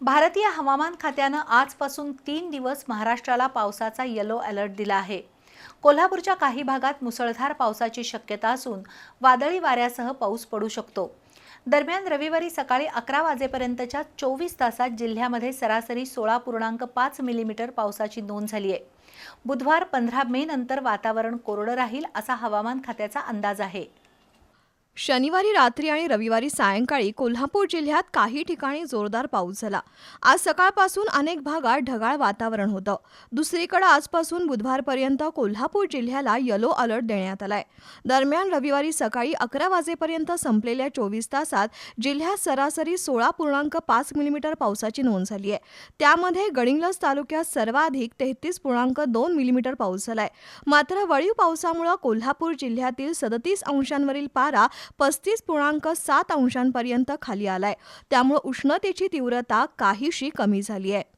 भारतीय हवामान खात्यानं आजपासून तीन दिवस महाराष्ट्राला पावसाचा येलो अलर्ट दिला आहे. कोल्हापूरच्या काही भागात मुसळधार पावसाची शक्यता असून वादळी वाऱ्यासह पाऊस पडू शकतो. दरम्यान रविवारी सकाळी अकरा वाजेपर्यंतच्या चोवीस तासात जिल्ह्यामध्ये सरासरी सोळा पूर्णांक पाच मिलीमीटर पावसाची नोंद झाली आहे. बुधवार पंधरा मे नंतर वातावरण कोरडं राहील असा हवामान खात्याचा अंदाज आहे. शनिवारी रात्री आणि रविवारी सायंकाळी कोल्हापूर जिल्ह्यात काही ठिकाणी जोरदार पाऊस झाला. आज सकाळपासून अनेक भागात ढगाळ वातावरण होतं. दुसरीकडे आजपासून बुधवारपर्यंत कोल्हापूर जिल्ह्याला येलो अलर्ट देण्यात आलाय. दरम्यान रविवारी सकाळी अकरा वाजेपर्यंत संपलेल्या चोवीस तासात जिल्ह्यात सरासरी सोळा पूर्णांक पाच मिलीमीटर पावसाची नोंद झाली आहे. त्यामध्ये गडिंग्लज तालुक्यात सर्वाधिक तेहतीस पूर्णांक दोन मिलीमीटर पाऊस झालाय. मात्र वळीव पावसामुळे कोल्हापूर जिल्ह्यातील सदतीस अंशांवरील पारा पस्तीस पूर्णांक सात अंशांपर्यंत खाली आलाय. त्यामुळे उष्णतेची तीव्रता काहीशी कमी झाली आहे